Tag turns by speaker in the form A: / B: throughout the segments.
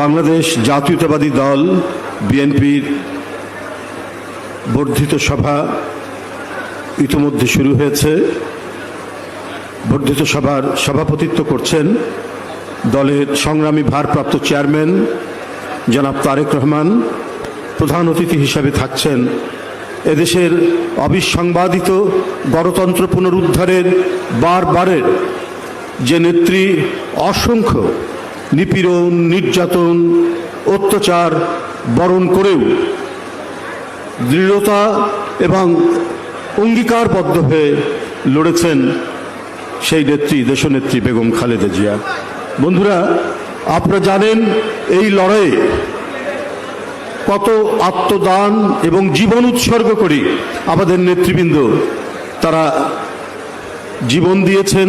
A: বাংলাদেশ জাতীয়তাবাদী দল, বিএনপির বর্ধিত সভা ইতিমধ্যে শুরু হয়েছে। বর্ধিত সভার সভাপতিত্ব করছেন দলের সংগ্রামী ভারপ্রাপ্ত চেয়ারম্যান জনাব তারেক রহমান। প্রধান অতিথি হিসাবে থাকছেন এদেশের অবিসংবাদিত গণতন্ত্র পুনরুদ্ধারের বারবারের যে নেত্রী অসংখ্য নিপীড়ন, নির্যাতন, অত্যাচার বরণ করেও দৃঢ়তা এবং অঙ্গীকারবদ্ধ হয়ে লড়েছেন সেই নেত্রী, দেশনেত্রী বেগম খালেদা জিয়া। বন্ধুরা, আপনারা জানেন এই লড়াইয়ে কত আত্মদান এবং জীবন উৎসর্গ করে আমাদের নেতৃবৃন্দ, তারা জীবন দিয়েছেন।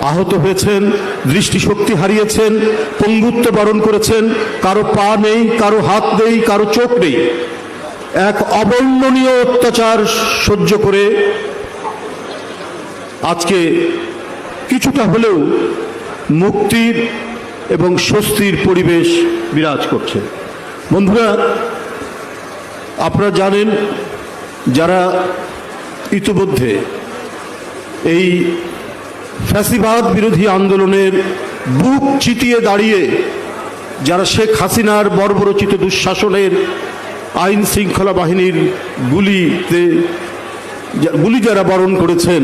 A: আহত হয়েছেন, দৃষ্টিশক্তি হারিয়েছেন, পঙ্গুত্ব বরণ করেছেন, কারও পা নেই, কারও হাত নেই, কারও চোখ নেই। এক অবর্ণনীয় অত্যাচার সহ্য করে আজকে কিছুটা হলেও মুক্তির এবং স্বস্তির পরিবেশ বিরাজ করছে। বন্ধুরা, আপনারা জানেন, যারা ইতিমধ্যে এই ফ্যাসিবাদ বিরোধী আন্দোলনের বুক চিতিয়ে দাঁড়িয়ে যারা শেখ হাসিনার বর্বরচিত দুঃশাসনের আইন শৃঙ্খলা বাহিনীর গুলিতে গুলি যারা বরণ করেছেন,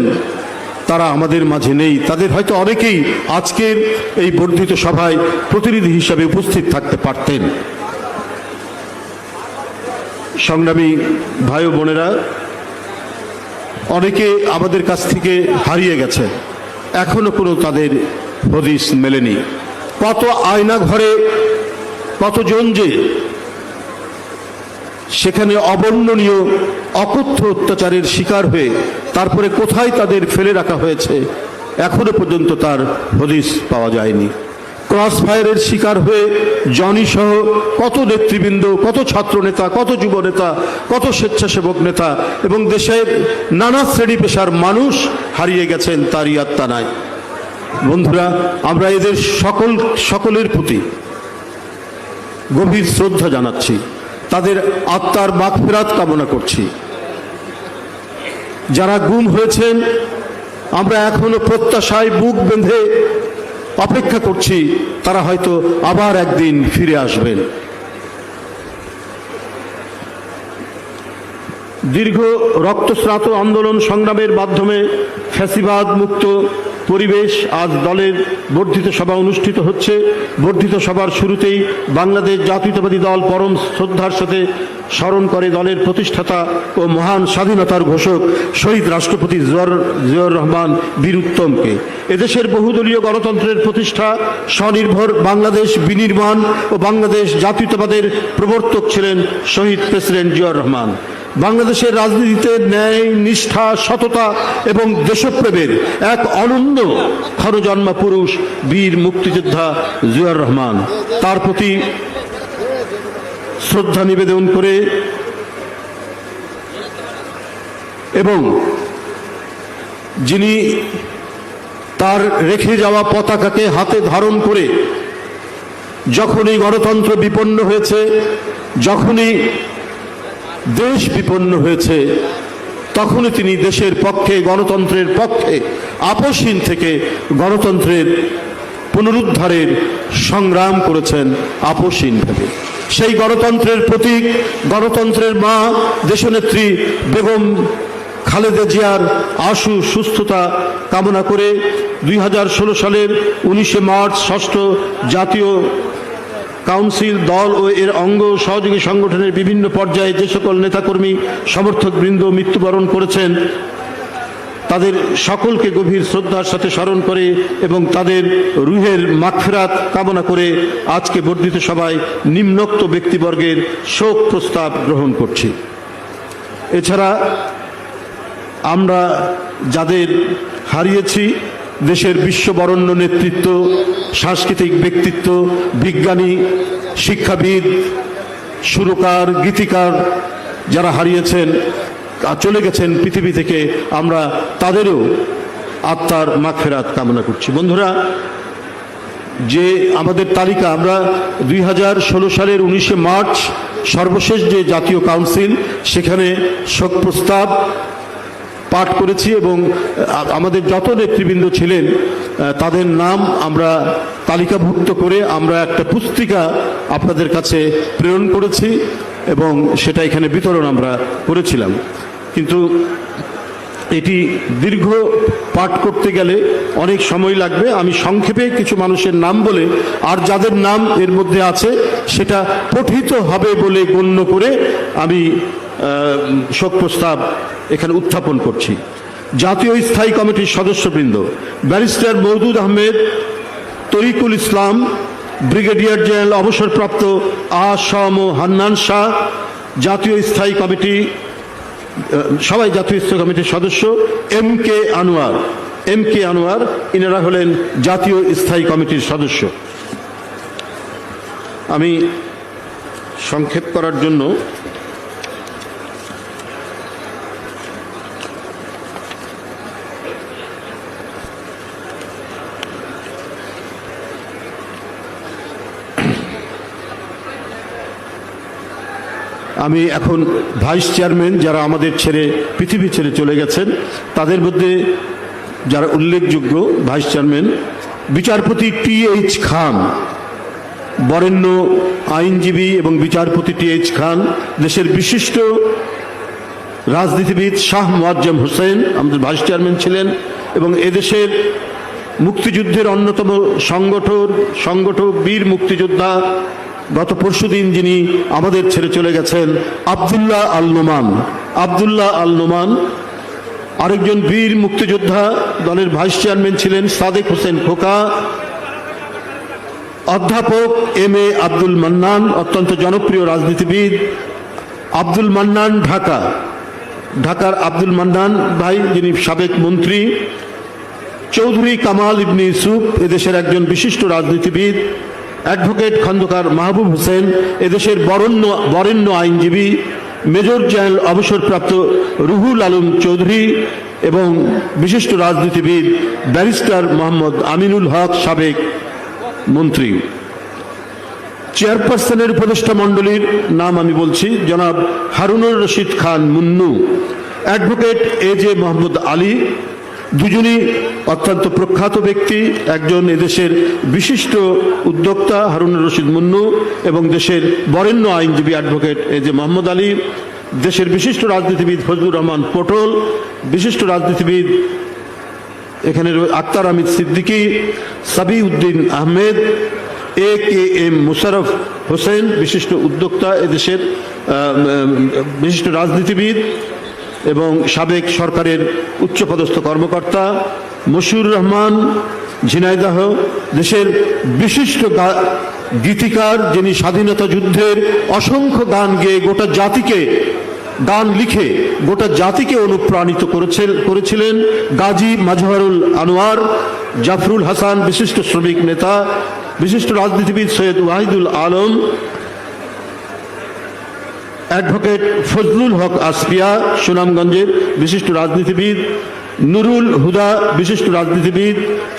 A: তারা আমাদের মাঝে নেই। তাদের হয়তো অনেকেই আজকের এই বর্ধিত সভায় প্রতিনিধি হিসাবে উপস্থিত থাকতে পারতেন। সংগ্রামী ভাই বোনেরা, অনেকে আমাদের কাছ থেকে হারিয়ে গেছে। এখনও কোনো তাদের হদিস মেলেনি। কত আয়না ঘরে, কতজন যে সেখানে অবর্ণনীয় অকথ্য অত্যাচারের শিকার হয়ে তারপরে কোথায় তাদের ফেলে রাখা হয়েছে, এখনও পর্যন্ত তার হদিস পাওয়া যায়নি। ক্রস ফায়ারের শিকার হয়ে জনি সহ কত নেতৃবৃন্দ, কত ছাত্র নেতা কত যুব নেতা কত স্বেচ্ছাসেবক নেতা এবং দেশের নানা শ্রেণি পেশার মানুষ হারিয়ে গেছেন তারই আত্মা নাই। বন্ধুরা, আমরা এদের সকল, সকলের প্রতি গভীর শ্রদ্ধা জানাচ্ছি। তাদের আত্মার মাগফিরাত কামনা করছি। যারা গুম হয়েছেন, আমরা এখনও প্রত্যাশায় বুক বেঁধে অপেক্ষা করছি, তারা হয়তো আবার একদিন ফিরে আসবেন। দীর্ঘ রক্তস্রাত আন্দোলন সংগ্রামের মাধ্যমে ফ্যাসিবাদ মুক্ত পরিবেশ আজ দলের বর্ধিত সভা অনুষ্ঠিত হচ্ছে। বর্ধিত সভার শুরুতেই বাংলাদেশ জাতীয়তাবাদী দল পরম শ্রদ্ধার সাথে স্মরণ করে দলের প্রতিষ্ঠাতা ও মহান স্বাধীনতার ঘোষক শহীদ রাষ্ট্রপতি জিয়র জিয়র রহমান বীর উত্তমকে। এদেশের বহুদলীয় গণতন্ত্রের প্রতিষ্ঠা, স্বনির্ভর বাংলাদেশ বিনির্মাণ ও বাংলাদেশ জাতীয়তাবাদের প্রবর্তক ছিলেন শহীদ প্রেসিডেন্ট জিয়র রহমান। বাংলাদেশের রাজনীতিতে ন্যায়, নিষ্ঠা, সততা এবং দেশপ্রেমের এক অনন্য ক্ষরজন্মা পুরুষ বীর মুক্তিযোদ্ধা জিয়ার রহমান। তার প্রতি শ্রদ্ধা নিবেদন করে এবং যিনি তার রেখে যাওয়া পতাকাকে হাতে ধারণ করে যখনই গণতন্ত্র বিপন্ন হয়েছে, যখনই দেশ বিপন্ন হয়েছে, তখনই তিনি দেশের পক্ষে, গণতন্ত্রের পক্ষে আপসহীন থেকে গণতন্ত্রের পুনরুদ্ধারের সংগ্রাম করেছেন আপসহীনভাবে সেই গণতন্ত্রের প্রতীক, গণতন্ত্রের মা, দেশনেত্রী বেগম খালেদা জিয়ার আশু সুস্থতা কামনা করে দুই হাজার ষোলো সালের উনিশে মার্চ ষষ্ঠ জাতীয় কাউন্সিল, দল ও এর অঙ্গ সহযোগী সংগঠনের বিভিন্ন পর্যায়ে যে সকল নেতাকর্মী সমর্থকবৃন্দ মৃত্যুবরণ করেছেন, তাদের সকলকে গভীর শ্রদ্ধার সাথে স্মরণ করে এবং তাদের রুহের মাখরাত কামনা করে আজকে বর্ধিত সভায় নিম্নোক্ত ব্যক্তিবর্গের শোক প্রস্তাব গ্রহণ করছি। এছাড়া আমরা যাদের হারিয়েছি দেশের বিশ্ববরণ্য নেতৃত্ব, সাংস্কৃতিক ব্যক্তিত্ব, বিজ্ঞানী, শিক্ষাবিদ, সুরকার, গীতিকার যারা হারিয়েছেন চলে গেছেন পৃথিবী থেকে, আমরা তাদেরও আত্মার মাগফেরাত কামনা করছি। বন্ধুরা, যে আমাদের তালিকা, আমরা দুই হাজার ষোলো সালের উনিশে মার্চ সর্বশেষ যে জাতীয় কাউন্সিল, সেখানে শোক প্রস্তাব পাঠ করেছি এবং আমাদের যত নেতৃবৃন্দ ছিলেন তাদের নাম আমরা তালিকাভুক্ত করে আমরা একটা পুস্তিকা আপনাদের কাছে প্রেরণ করেছি এবং সেটা এখানে বিতরণ আমরা করেছিলাম। কিন্তু এটি দীর্ঘ পাঠ করতে গেলে অনেক সময় লাগবে। আমি সংক্ষেপে কিছু মানুষের নাম বলে, আর যাদের নাম এর মধ্যে আছে, সেটা পঠিত হবে বলে গণ্য করে আমি শোক প্রস্তাব এখানে উত্থাপন করছি। জাতীয় স্থায়ী কমিটির সদস্যবৃন্দ, barrister Moudud Ahmed, Tarikul Islam, brigadier general অবসরপ্রাপ্ত আ সম হান্নান শাহ, জাতীয় স্থায়ী কমিটি সবাই জাতীয় স্থায়ী কমিটির সদস্য M K Anwar. M K Anwar, ইনারা হলেন জাতীয় স্থায়ী কমিটির সদস্য। আমি সংক্ষেপ করার জন্য আমি এখন ভাইস চেয়ারম্যান যারা আমাদের ছেড়ে, পৃথিবী ছেড়ে চলে গেছেন, তাদের মধ্যে যারা উল্লেখযোগ্য ভাইস চেয়ারম্যান, বিচারপতি টি এইচ খান, বরেণ্য আইনজীবী এবং বিচারপতি টি এইচ খান, দেশের বিশিষ্ট রাজনীতিবিদ শাহ মোয়াজ্জেম হোসেন আমাদের ভাইস চেয়ারম্যান ছিলেন এবং এদেশের মুক্তিযুদ্ধের অন্যতম সংগঠন সংগঠক, বীর মুক্তিযোদ্ধা গত পরশুদিন যিনি আমাদের ছেড়ে চলে গেছেন, আবদুল্লাহ আল নোমান। আবদুল্লাহ আল নোমান আরেকজন বীর মুক্তিযোদ্ধা, দলের ভাইস চেয়ারম্যান ছিলেন সাদেক হোসেন খোকা। অধ্যাপক এম এ আব্দুল মান্নান, অত্যন্ত জনপ্রিয় রাজনীতিবিদ আব্দুল মান্নান ঢাকা। ঢাকার আব্দুল মান্নান ভাই, যিনি সাবেক মন্ত্রী। চৌধুরী কামাল ইবনি ইউসুফ, এদেশের একজন বিশিষ্ট রাজনীতিবিদ। অ্যাডভোকেট খন্দকার মাহবুব হোসেন, এদেশের বরণ্য, বরেণ্য আইনজীবী, মেজর জেনারেল অবসরপ্রাপ্ত রুহুল আলম চৌধুরী এবং বিশিষ্ট রাজনীতিবিদ ব্যারিস্টার মোহাম্মদ আমিনুল হক সাবেক মন্ত্রী। চেয়ারপারসনের উপদেষ্টা মণ্ডলীর নাম আমি বলছি, জনাব Harunur Rashid Khan Munnu. Advocate A J Mohammad Ali দুজনই অত্যন্ত প্রখ্যাত ব্যক্তি, একজন এদেশের বিশিষ্ট উদ্যোক্তা হারুনুর রশিদ মুন্নু এবং দেশের বরেণ্য আইনজীবী advocate A J Mohammad Ali, দেশের বিশিষ্ট রাজনীতিবিদ ফজলুর রহমান পটল, বিশিষ্ট রাজনীতিবিদ এখানে Akhtar Amid Siddiqui, Sabi Uddin Ahmed, A K M Musharraf Hossain, বিশিষ্ট উদ্যোক্তা এদেশের বিশিষ্ট রাজনীতিবিদ এবং সাবেক সরকারের উচ্চপদস্থ কর্মকর্তা মশিউর রহমান ঝিনাইদাহ, দেশের বিশিষ্ট গীতিকার যিনি স্বাধীনতা যুদ্ধের অসংখ্য গান গেয়ে গোটা জাতিকে, গান লিখে গোটা জাতিকে অনুপ্রাণিত করেছে, করেছিলেন গাজী মাজহারুল আনোয়ার, জাফরুল হাসান বিশিষ্ট শ্রমিক নেতা, বিশিষ্ট রাজনীতিবিদ সৈয়দ ওয়াহিদুল আলম অ্যাডভোকেট ফজলুল হক আসফিয়া, সুনামগঞ্জের বিশিষ্ট রাজনীতিবিদ, নুরুল হুদা, বিশিষ্ট রাজনীতিবিদ,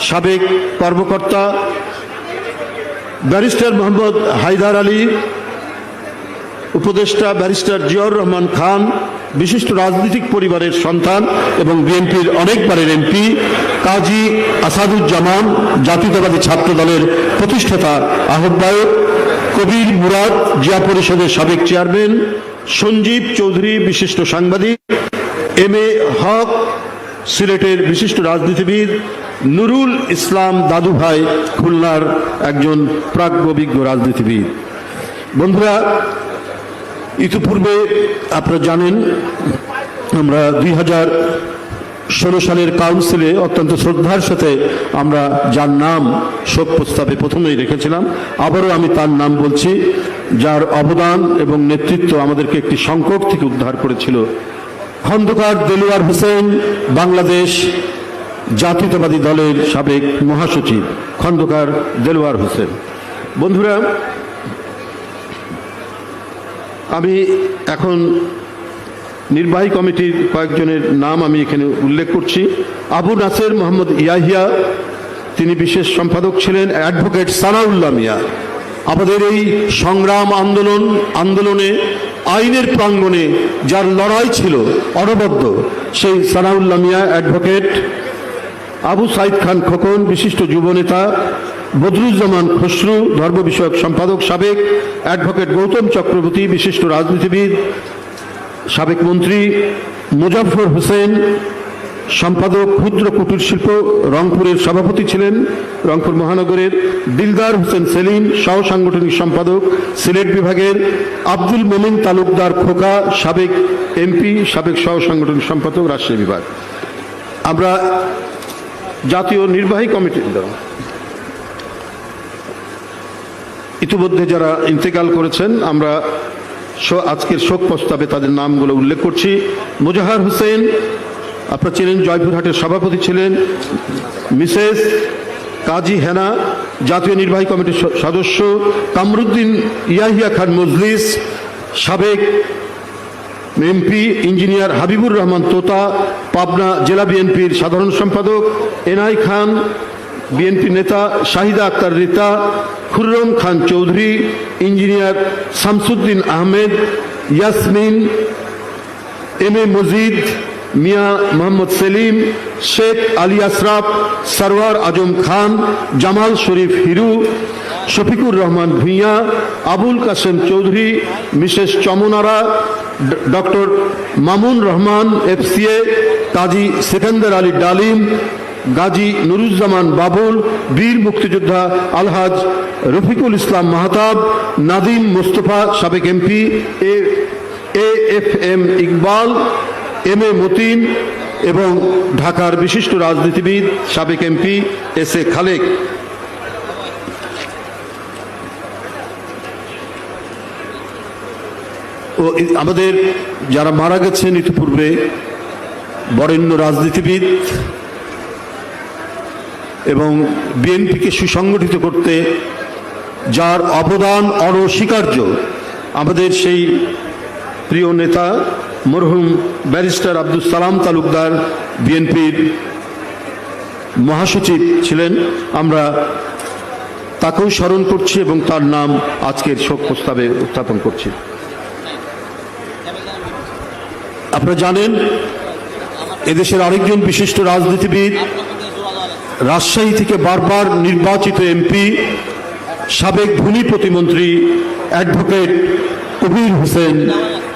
A: সাবেক কর্মকর্তা, ব্যারিস্টার মোহাম্মদ হায়দার আলী, উপদেষ্টা ব্যারিস্টার জিয়াউর রহমান খান, বিশিষ্ট রাজনৈতিক পরিবারের সন্তান এবং বিএনপির অনেকবারের এমপি, কাজী আসাদুজ্জামান, জাতীয়তাবাদী ছাত্র দলের প্রতিষ্ঠাতা, আহ্বায়ক কবির মুরাদ জিয়া পরিষদের সাবেক চেয়ারম্যান, সঞ্জীব চৌধুরী বিশিষ্ট সাংবাদিক, এম এ হক, সিলেটের বিশিষ্ট রাজনীতিবিদ, নুরুল ইসলাম দাদুভাই খুলনার একজন প্রাজ্ঞবিজ্ঞ রাজনীতিবিদ। বন্ধুরা, ইতিপূর্বে আপনারা জানেন, আমরা দুই হাজার ষোলো সালের কাউন্সিলে অত্যন্ত শ্রদ্ধার সাথে আমরা যার নাম শোক প্রস্তাবে প্রথমেই রেখেছিলাম। আবারও আমি তার নাম বলছি, যার অবদান এবং নেতৃত্ব আমাদেরকে একটি সংকট থেকে উদ্ধার করেছিল। খন্দকার দেলোয়ার হোসেন, বাংলাদেশ জাতীয়তাবাদী দলের সাবেক মহাসচিব খন্দকার দেলোয়ার হোসেন। বন্ধুরা, আমি এখন নির্বাহী কমিটির কয়েকজনের নাম আমি এখানে উল্লেখ করছি। আবু নাসের মোহাম্মদ ইয়াহিয়া, তিনি বিশেষ সম্পাদক ছিলেন, অ্যাডভোকেট সানাউল্লাহ মিয়া। আমাদের এই সংগ্রাম আন্দোলন, আন্দোলনে, আইনের প্রাঙ্গণে যার লড়াই ছিল অনবদ্য, সেই সানাউল্লাহ মিয়া অ্যাডভোকেট। আবু সাইদ খান খোকন, বিশিষ্ট যুবনেতা বদরুজ্জামান খসরু, ধর্ম বিষয়ক সম্পাদক সাবেক। অ্যাডভোকেট গৌতম চক্রবর্তী, বিশিষ্ট রাজনীতিবিদ। সাবেক মন্ত্রী মুজাফর হোসেন, সম্পাদক ক্ষুদ্র কুটির শিল্প, রংপুরের সভাপতি ছিলেন রংপুর মহানগরের দিলদার হোসেন সেলিম, সহ সাংগঠনিক সম্পাদক সিলেট বিভাগের আব্দুল মোমিন তালুকদার খোকা, সাবেক এমপি, সাবেক সহ সাংগঠনিক সম্পাদক রাজশাহী বিভাগ। আমরা জাতীয় নির্বাহী কমিটির ইতিমধ্যে যারা ইন্তেকাল করেছেন, আমরা আজকের শোক প্রস্তাবে তাদের নামগুলো উল্লেখ করছি। মুজাহার হোসেন, আপনারা ছিলেন জয়পুরহাটের সভাপতি ছিলেন। মিসেস কাজী হেনা, জাতীয় নির্বাহী কমিটির সদস্য। কামরুদ্দিন ইয়াহিয়া খান মজলিস, সাবেক M P, engineer Habibur Rahman Tota, Pabna জেলা বিএনপির সাধারণ সম্পাদক। N I Khan B N P নেতা Shahida Akter Rita, Khurram Khan Chowdhury, engineer Shamsuddin Ahmed, Yasmin, M A Majid, Mia Mohammad Selim, Sheikh Ali Ashraf, Sarwar Azam Khan, Jamal Sharif Hiru, Shafiqur Rahman Bhuiyan, Abul Kasem Chowdhury, Mrs Chamanara doctor Mamun Rahman F C A Kazi Sekandar Ali Dalim Gazi Nuruzzaman Babul, বীর মুক্তিযোদ্ধা আলহাজ রফিকুল ইসলাম মাহতাব, নাদিম মোস্তফা সাবেক MP, A F M Iqbal, M A Matin এবং ঢাকার বিশিষ্ট রাজনীতিবিদ সাবেক MP S A Khalek. ও আমাদের যারা মারা গেছেন ইতিপূর্বে বরেণ্য রাজনীতিবিদ এবং বিএনপিকে সুসংগঠিত করতে যার অবদান অনস্বীকার্য, আমাদের সেই প্রিয় নেতা মরহুম ব্যারিস্টার আব্দুল সালাম তালুকদার বিএনপির মহাসচিব ছিলেন। আমরা তাকেও স্মরণ করছি এবং তার নাম আজকের শোক প্রস্তাবে উত্থাপন করছি। আপনারা জানেন, এদেশের আরেকজন বিশিষ্ট রাজনীতিবিদ রাজশাহী থেকে বারবার নির্বাচিত এমপি, সাবেক ভূমি প্রতিমন্ত্রী, অ্যাডভোকেট কবির হোসেন,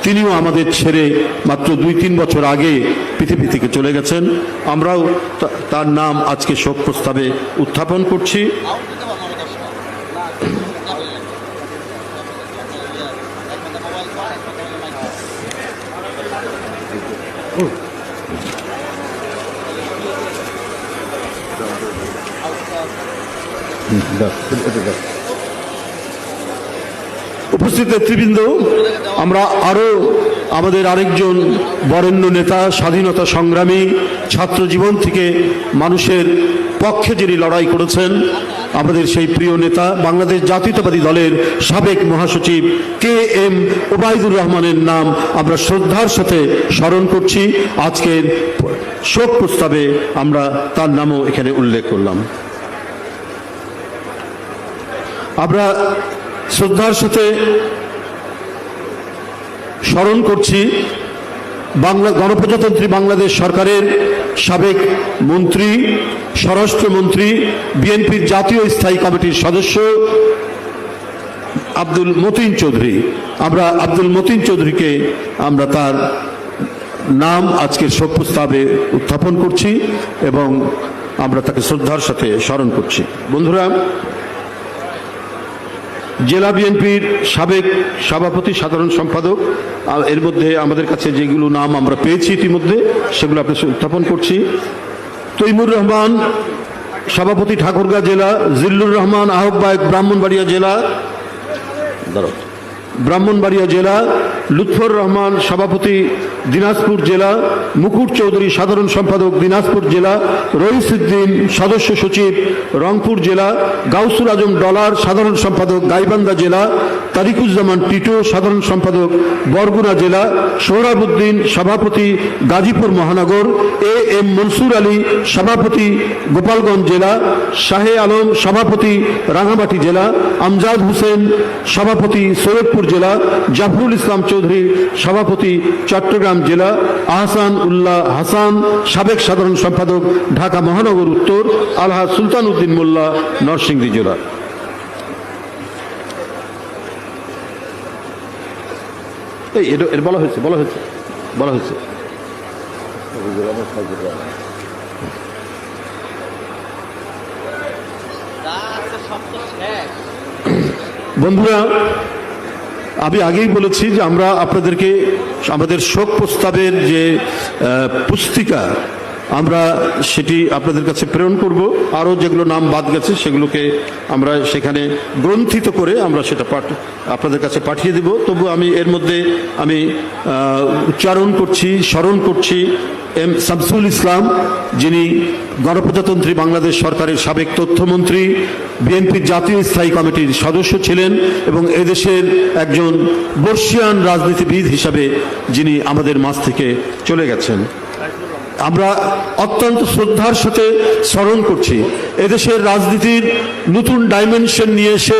A: তিনিও আমাদের ছেড়ে মাত্র দুই তিন বছর আগে পৃথিবী থেকে চলে গেছেন। আমরাও তার নাম আজকে শোক প্রস্তাবে উত্থাপন করছি। উপস্থিত নেতৃবৃন্দ, আমরা আরও আমাদের আরেকজন বরেণ্য নেতা, স্বাধীনতা সংগ্রামী, ছাত্র জীবন থেকে মানুষের পক্ষে যিনি লড়াই করেছেন, আমাদের সেই প্রিয় নেতা, বাংলাদেশ জাতীয়তাবাদী দলের সাবেক মহাসচিব কে এম ওবায়দুর রহমানের নাম আমরা শ্রদ্ধার সাথে স্মরণ করছি। আজকের শোক প্রস্তাবে আমরা তার নামও এখানে উল্লেখ করলাম। আমরা শ্রদ্ধার সাথে স্মরণ করছি বাংলা গণপ্রজাতন্ত্রী বাংলাদেশ সরকারের সাবেক মন্ত্রী, স্বরাষ্ট্রমন্ত্রী, বিএনপির জাতীয় স্থায়ী কমিটির সদস্য আব্দুল মতিন চৌধুরী। আমরা আব্দুল মতিন চৌধুরীকে আমরা তার নাম আজকের শোক প্রস্তাবে উত্থাপন করছি এবং আমরা তাকে শ্রদ্ধার সাথে স্মরণ করছি। বন্ধুরা জেলা বিএনপির সাবেক সভাপতি, সাধারণ সম্পাদক, আর এর মধ্যে আমাদের কাছে যেগুলো নাম আমরা পেয়েছি ইতিমধ্যে, সেগুলো আপনার উত্থাপন করছি। তৈমুর রহমান, সভাপতি ঠাকুরগাঁ জেলা, জিল্লুর রহমান, আহ্বায়ক ব্রাহ্মণবাড়িয়া জেলা ব্রাহ্মণবাড়িয়া জেলা লুৎফর রহমান, সভাপতি দিনাজপুর জেলা, মুকুট চৌধুরী, সাধারণ সম্পাদক দিনাজপুর জেলা রইসুদ্দিন সদস্য সচিব, রংপুর জেলা, গাউসুল আজম ডলার, সাধারণ সম্পাদক, গাইবান্ধা জেলা, তারিকুজ্জামান টিটো, সাধারণ সম্পাদক, বরগুনা জেলা সোহরাবুদ্দিন সভাপতি, গাজীপুর মহানগর, এ এম মনসুর আলী, সভাপতি, গোপালগঞ্জ জেলা, শাহে আলম, সভাপতি, রাঙামাটি জেলা, আমজাদ হোসেন, সভাপতি, সৈয়দপুর জেলা, জাফরুল ইসলাম চৌধুরী সভাপতি, চট্টগ্রাম জেলা, আহসান উল্লাহ হাসান, সাবেক সাধারণ সম্পাদক, ঢাকা মহানগর উত্তর আলহা সুলতান উদ্দিন মোল্লা, নরসিংদী জেলা। বলা হয়েছে বলা হয়েছে বলা হয়েছে। বন্ধুরা আমি আগেই বলেছি যে আমরা আপনাদেরকে আমাদের শোক প্রস্তাবের যে পুস্তিকা আমরা সেটি আপনাদের কাছে প্রেরণ করব। আরও যেগুলো নাম বাদ গেছে, সেগুলোকে আমরা সেখানে গ্রন্থিত করে আমরা সেটা পাঠ আপনাদের কাছে পাঠিয়ে দেব। তবু আমি এর মধ্যে আমি উচ্চারণ করছি, স্মরণ করছি এম শামসুল ইসলাম, যিনি গণপ্রজাতন্ত্রী বাংলাদেশ সরকারের সাবেক তথ্যমন্ত্রী বিএনপির জাতীয় স্থায়ী কমিটির সদস্য ছিলেন এবং এদেশের একজন বর্ষিয়ান রাজনীতিবিদ হিসাবে যিনি আমাদের মাঝ থেকে চলে গেছেন। আমরা অত্যন্ত শ্রদ্ধার সাথে স্মরণ করছি। এদেশের রাজনীতির নতুন ডাইমেনশন নিয়ে এসে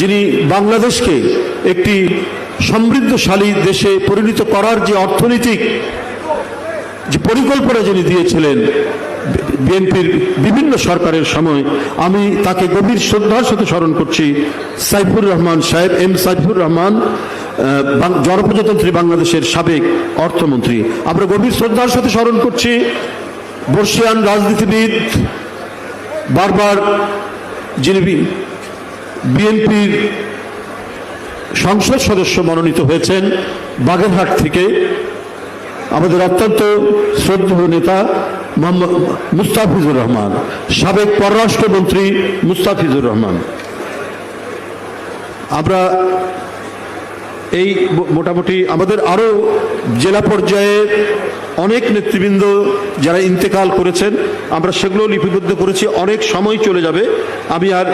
A: যিনি বাংলাদেশকে একটি সমৃদ্ধশালী দেশে পরিণত করার যে অর্থনৈতিক যে পরিকল্পনা যিনি দিয়েছিলেন বিএনপির বিভিন্ন সরকারের সময়, আমি তাকে গভীর শ্রদ্ধার সাথে স্মরণ করছি। সাইফুর রহমান সাহেব, এম সাইফুর রহমান জনপ্রজাতন্ত্রী বাংলাদেশের সাবেক অর্থমন্ত্রী। আমরা গভীর শ্রদ্ধার সাথে স্মরণ করছি, বর্ষিয়ান রাজনীতিবিদ, বারবার যিনি বিএনপির সংসদ সদস্য মনোনীত হয়েছেন, বাগেরহাট থেকে আমাদের অত্যন্ত শ্রদ্ধেয় নেতা মোহাম্মদ মুস্তাফিজুর রহমান, সাবেক পররাষ্ট্রমন্ত্রী মুস্তাফিজুর রহমান। আমরা এই মোটামুটি আমাদের আরও জেলা পর্যায়ে অনেক নেতৃবৃন্দ যারা ইন্তেকাল করেছেন আমরা সেগুলো লিপিবদ্ধ করেছি অনেক সময় চলে যাবে। আমি আর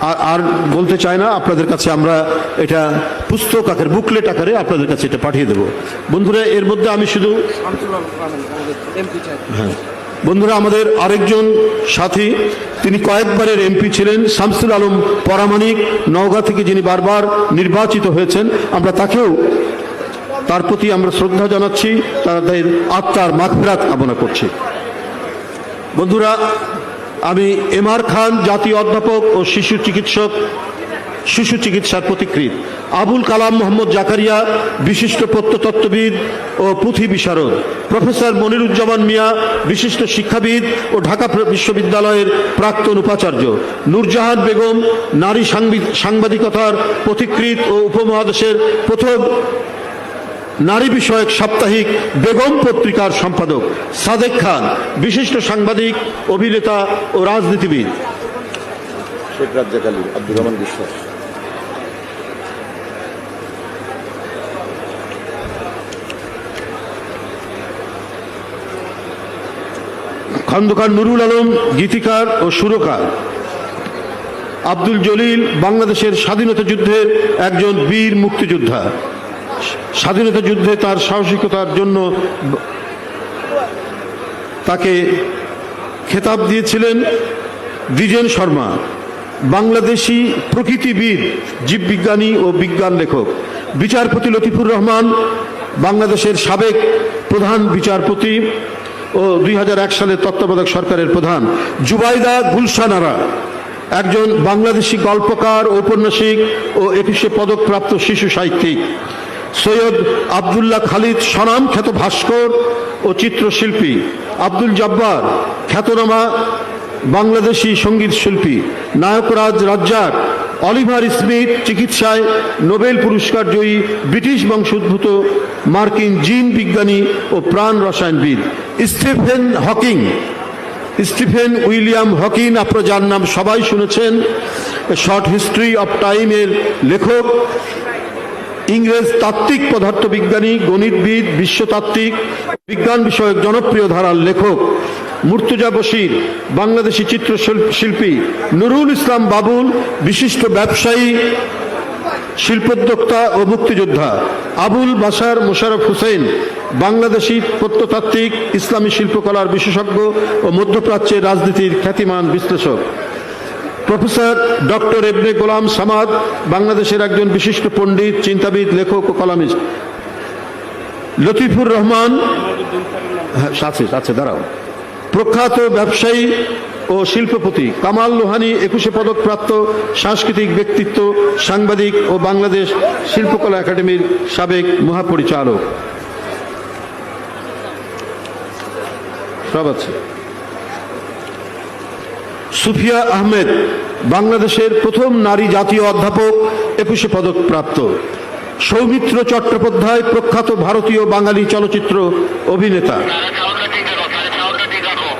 A: আর- বলতে চাই না আপনাদের কাছে আমরা এটা পুস্তক আকারে বুকলেট আকারে আপনাদের কাছে এটা পাঠিয়ে দেব। বন্ধুরা এর মধ্যে আমি শুধু হ্যাঁ। বন্ধুরা, আমাদের আরেকজন সাথী, তিনি কয়েকবারের এমপি ছিলেন, শামসুল আলম পরামানিক নওগাঁ থেকে যিনি বারবার নির্বাচিত হয়েছেন, আমরা তাকেও তার প্রতি আমরা শ্রদ্ধা জানাচ্ছি, তাদের আত্মার মাগফিরাত কামনা করছি। বন্ধুরা, আমি এম আর খান, জাতীয় অধ্যাপক ও শিশু চিকিৎসক শিশু চিকিৎসার প্রতিকৃত। আবুল কালাম মোহাম্মদ জাকারিয়া, বিশিষ্ট প্রত্নতত্ত্ববিদ ও পুঁথি বিশারদ। প্রফেসর মনিরুজ্জামান মিয়া, বিশিষ্ট শিক্ষাবিদ ও ঢাকা বিশ্ববিদ্যালয়ের প্রাক্তন উপাচার্য। নূরজাহান বেগম, নারী সাংবাদিকতার পথিকৃত ও উপমহাদেশের প্রথম নারী বিষয়ক সাপ্তাহিক বেগম পত্রিকার সম্পাদক সাদেক খান, বিশিষ্ট সাংবাদিক, অভিনেতা ও রাজনীতিবিদ।
B: শেখ রাজ্জাক আলী, আব্দুর রহমান বিশ্বাস।
A: খন্দকার নুরুল আলম, গীতিকার ও সুরকার। আব্দুল জলিল বাংলাদেশের স্বাধীনতা যুদ্ধের একজন বীর মুক্তিযোদ্ধা। স্বাধীনতা যুদ্ধে তার সাহসিকতার জন্য তাকে খেতাব দিয়েছিলেন দ্বিজেন শর্মা, বাংলাদেশি প্রকৃতিবিদ জীববিজ্ঞানী ও বিজ্ঞান লেখক। বিচারপতি লতিফুর রহমান, বাংলাদেশের সাবেক প্রধান বিচারপতি ও দুই সালে তত্ত্বাবধায়ক সরকারের প্রধান জুবাইদা গুলশানারা। একজন বাংলাদেশি গল্পকার, ঔপন্যাসিক ও একুশে পদকপ্রাপ্ত শিশু সাহিত্যিক। সৈয়দ আবদুল্লাহ খালিদ সনাম খ্যাত ভাস্কর ও চিত্রশিল্পী। আব্দুল জব্বার খ্যাতনামা বাংলাদেশি সংগীত শিল্পী। নায়করাজ রাজ্জাক, অলিভার স্মিথ চিকিৎসায় নোবেল পুরস্কার জয়ী ব্রিটিশ বংশোদ্ভূত মার্কিন জিন বিজ্ঞানী ও প্রাণ রসায়নবিদ। Stephen Hawking. Stephen William Hawking আপনার যার নাম সবাই শুনেছেন, শর্ট হিস্ট্রি অফ টাইমের লেখক, ইংরেজ তাত্ত্বিক পদার্থবিজ্ঞানী, গণিতবিদ, বিশ্বতাত্ত্বিক, বিজ্ঞান বিষয়ক জনপ্রিয় ধারার লেখক, মুর্তুজা বশির, বাংলাদেশি চিত্রশিল্প- শিল্পী নুরুল ইসলাম বাবুল, বিশিষ্ট ব্যবসায়ী, শিল্পোদ্যোক্তা ও মুক্তিযোদ্ধা, আবুল বাসার মোশারফ হোসেন বাংলাদেশি প্রত্নতাত্ত্বিক ইসলামী শিল্পকলার বিশেষজ্ঞ ও মধ্যপ্রাচ্যের রাজনীতির খ্যাতিমান বিশ্লেষক। প্রফেসর ডক্টর এবনে গোলাম সামাদ বাংলাদেশের একজন বিশিষ্ট পণ্ডিত, চিন্তাবিদ, লেখক ও কলামিস্ট। লতিফুর রহমান হ্যাঁ আছে আছে দাঁড়াও। প্রখ্যাত ব্যবসায়ী ও শিল্পপতি কামাল লোহানি একুশে পদকপ্রাপ্ত সাংস্কৃতিক ব্যক্তিত্ব, সাংবাদিক ও বাংলাদেশ শিল্পকলা একাডেমির সাবেক মহাপরিচালক। সব আছে। সুফিয়া আহমেদ বাংলাদেশের প্রথম নারী জাতীয় অধ্যাপক, একুশে পদক প্রাপ্ত। সৌমিত্র চট্টোপাধ্যায় প্রখ্যাত ভারতীয় বাঙালি চলচ্চিত্র অভিনেতা
C: তাহলে সাউন্ডটা ঠিক রাখো তাহলে সাউন্ডটা ঠিক রাখো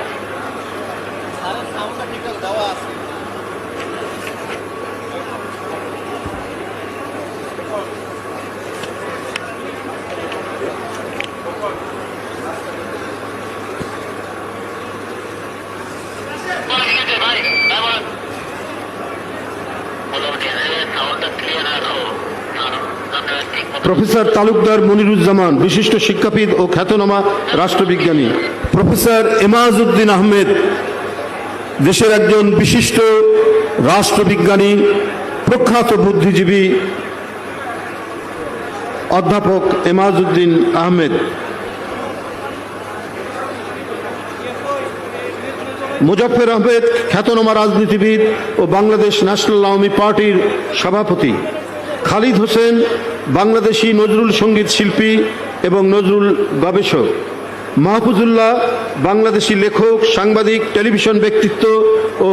C: ঠিক আছে ভাই এবার বলো চ্যানেলের সাউন্ডটা ক্লিয়ার রাখো আপনারা ঠিক মতো
A: প্রফেসর তালুকদার মনিরুজ্জামান, বিশিষ্ট শিক্ষাবিদ ও খ্যাতনামা রাষ্ট্রবিজ্ঞানী। প্রফেসর এমাজউদ্দিন আহমেদ, দেশের একজন বিশিষ্ট রাষ্ট্রবিজ্ঞানী, প্রখ্যাত বুদ্ধিজীবী অধ্যাপক এমাজউদ্দিন আহমেদ। মুজফর আহমেদ, খ্যাতনামা রাজনীতিবিদ ও বাংলাদেশ ন্যাশনাল আওয়ামী পার্টির সভাপতি। খালিদ হোসেন বাংলাদেশি নজরুল সংগীত শিল্পী এবং নজরুল গবেষক। মাহফুজুল্লাহ বাংলাদেশি লেখক, সাংবাদিক, টেলিভিশন ব্যক্তিত্ব ও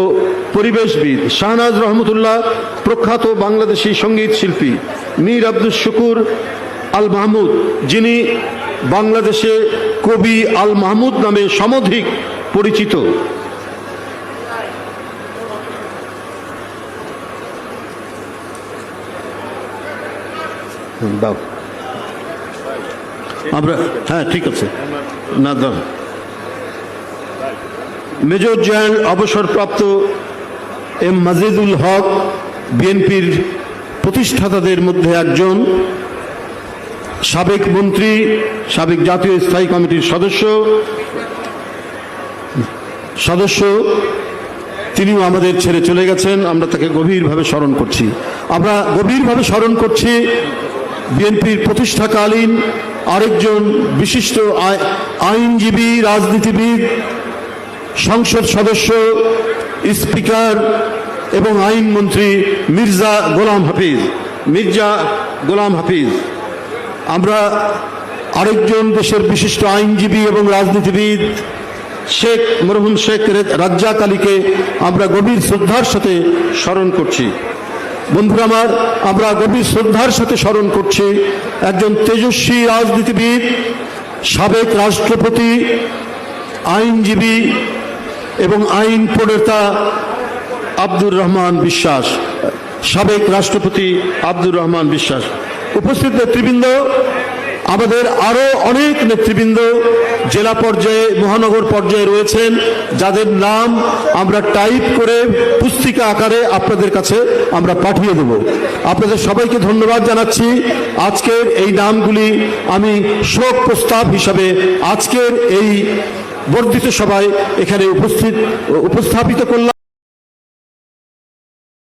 A: পরিবেশবিদ। শাহনাজ রহমতুল্লাহ প্রখ্যাত বাংলাদেশি সংগীত শিল্পী। মীর আব্দুল শুকুর আল মাহমুদ, যিনি বাংলাদেশে কবি আল মাহমুদ নামে সমধিক পরিচিত। দাও। আমরা হ্যাঁ ঠিক আছে। না, দাও। মেজর জেনারেল অবসরপ্রাপ্ত এম মাজেদুল হক, বিএনপির প্রতিষ্ঠাতাদের মধ্যে একজন। সাবেক মন্ত্রী, সাবেক জাতীয় স্থায়ী কমিটির সদস্য। সদস্য, তিনিও আমাদের ছেড়ে চলে গেছেন। আমরা তাকে গভীরভাবে স্মরণ করছি। আমরা গভীরভাবে স্মরণ করছি বিএনপির প্রতিষ্ঠাকালীন আরেকজন বিশিষ্ট আই- আইনজীবী, রাজনীতিবিদ, সংসদ সদস্য, স্পিকার এবং আইনমন্ত্রী মির্জা গোলাম হাফিজ। মির্জা গোলাম হাফিজ, আমরা আরেকজন দেশের বিশিষ্ট আইনজীবী এবং রাজনীতিবিদ, শেখ মরহুম শেখ রাজ্জাক আলীকে আমরা গভীর শ্রদ্ধার সাথে স্মরণ করছি। বন্ধুরা আমার, আমরা গভীর শ্রদ্ধার সাথে স্মরণ করছি একজন তেজস্বী রাজনীতিবিদ, সাবেক রাষ্ট্রপতি, আইনজীবী এবং আইন প্রণেতা আব্দুর রহমান বিশ্বাস, সাবেক রাষ্ট্রপতি আব্দুর রহমান বিশ্বাস। উপস্থিত নেতৃবৃন্দ আমাদের আরও অনেক নেতৃবৃন্দ জেলা পর্যায়ে, মহানগর পর্যায়ে রয়েছেন, যাদের নাম আমরা টাইপ করে পুস্তিকা আকারে আপনাদের কাছে আমরা পাঠিয়ে দেব। আপনাদের সবাইকে ধন্যবাদ জানাচ্ছি। আজকের এই নামগুলি আমি শোক প্রস্তাব হিসাবে আজকের এই বর্ধিত সভায় এখানে উপস্থিত, উপস্থাপিত করলাম।